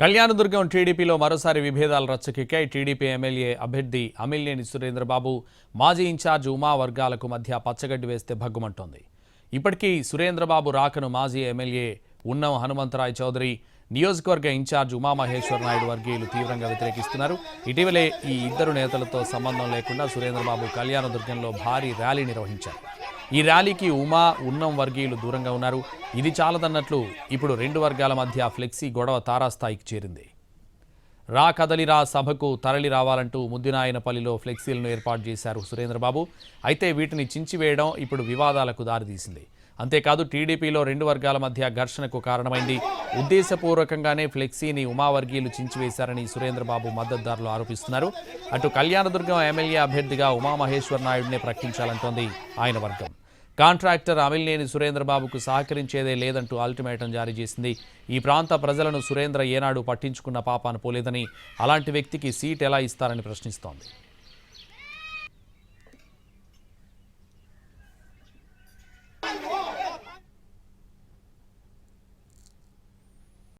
కళ్యాణదుర్గం టీడీపీలో మరోసారి విభేదాలు రచ్చకెక్కాయి. టీడీపీ ఎమ్మెల్యే అభ్యర్థి అమిల్నేని సురేంద్రబాబు మాజీ ఇన్ఛార్జ్ ఉమా వర్గాలకు మధ్య పచ్చగడ్డి వేస్తే భగ్గుమంటోంది. ఇప్పటికీ సురేంద్రబాబు రాకను మాజీ ఎమ్మెల్యే ఉన్నం హనుమంతరాయ్ చౌదరి నియోజకవర్గ ఇన్ఛార్జ్ ఉమామహేశ్వర నాయుడు వర్గీయులు తీవ్రంగా వ్యతిరేకిస్తున్నారు. ఇటీవలే ఈ ఇద్దరు నేతలతో సంబంధం లేకుండా సురేంద్రబాబు కళ్యాణదుర్గంలో భారీ ర్యాలీ నిర్వహించారు. ఈ ర్యాలీకి ఉమా ఉన్నం వర్గీయులు దూరంగా ఉన్నారు. ఇది చాలదన్నట్లు ఇప్పుడు రెండు వర్గాల మధ్య ఫ్లెక్సీ గొడవ తారాస్థాయికి చేరింది. రా కదలిరా సభకు తరలి రావాలంటూ ముద్దినాయనపల్లిలో ఫ్లెక్సీలను ఏర్పాటు చేశారు సురేంద్రబాబు. అయితే వీటిని చించివేయడం ఇప్పుడు వివాదాలకు దారితీసింది. అంతేకాదు టీడీపీలో రెండు వర్గాల మధ్య ఘర్షణకు కారణమైంది. ఉద్దేశపూర్వకంగానే ఫ్లెక్సీని ఉమావర్గీయులు చించివేశారని సురేంద్రబాబు మద్దతుదారులు ఆరోపిస్తున్నారు. అటు కళ్యాణదుర్గం ఎమ్మెల్యే అభ్యర్థిగా ఉమామహేశ్వర్ నాయుడినే ప్రకటించాలంటోంది ఆయన వర్గం. కాంట్రాక్టర్ అమిల్నేని సురేంద్రబాబుకు సహకరించేదే లేదంటూ అల్టిమేటం జారీ చేసింది. ఈ ప్రాంత ప్రజలను సురేంద్ర ఏనాడు పట్టించుకున్న పాపాను పోలేదని అలాంటి వ్యక్తికి సీట్ ఎలా ఇస్తారని ప్రశ్నిస్తోంది.